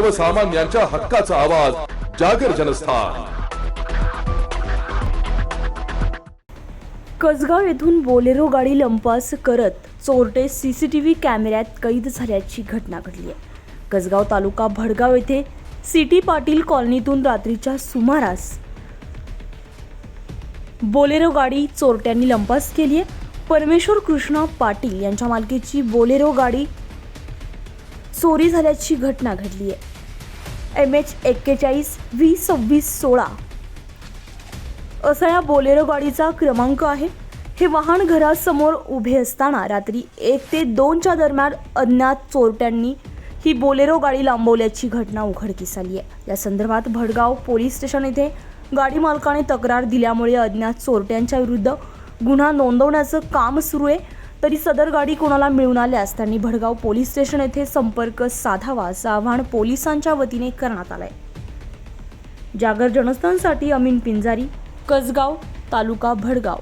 सर्वसामान्यांच्या हक्काचा आवाज जागर जनस्थान. कसगाव येथून बोलेरो गाडी लंपास करत चोरटे सीसीटीव्ही कॅमेऱ्यात कैद झाल्याची घटना घडली आहे. कसगाव तालुका भडगाव येथे सिटी पाटील कॉलनीतून रात्रीच्या सुमारास बोलेरो गाडी चोरट्यांनी लंपास केली आहे. परमेश्वर कृष्णा पाटील यांच्या मालकीची बोलेरो गाडी चोरी झाल्याची घटना घडली आहे एम एच एक्केचाळीस व्ही सव्वीस सोळा. असा या बोलेरो गाडीचा क्रमांक आहे. हे वाहन घरासमोर उभे असताना रात्री एक ते दोनच्या दरम्यान अज्ञात चोरट्यांनी ही बोलेरो गाडी लांबवल्याची घटना उघडकीस आली आहे या संदर्भात भडगाव पोलीस स्टेशन येथे गाडी मालकाने तक्रार दिल्यामुळे अज्ञात चोरट्यांच्या विरुद्ध गुन्हा नोंदवण्याचं काम सुरू आहे. तरी सदर गाडी कोणाला मिळून आल्यास त्यांनी भडगाव पोलीस स्टेशन येथे संपर्क साधावा असं आवाहन पोलिसांच्या वतीने करण्यात आलंय. जागर जनस्थानसाठी अमीन पिंजारी कसगाव तालुका भडगाव.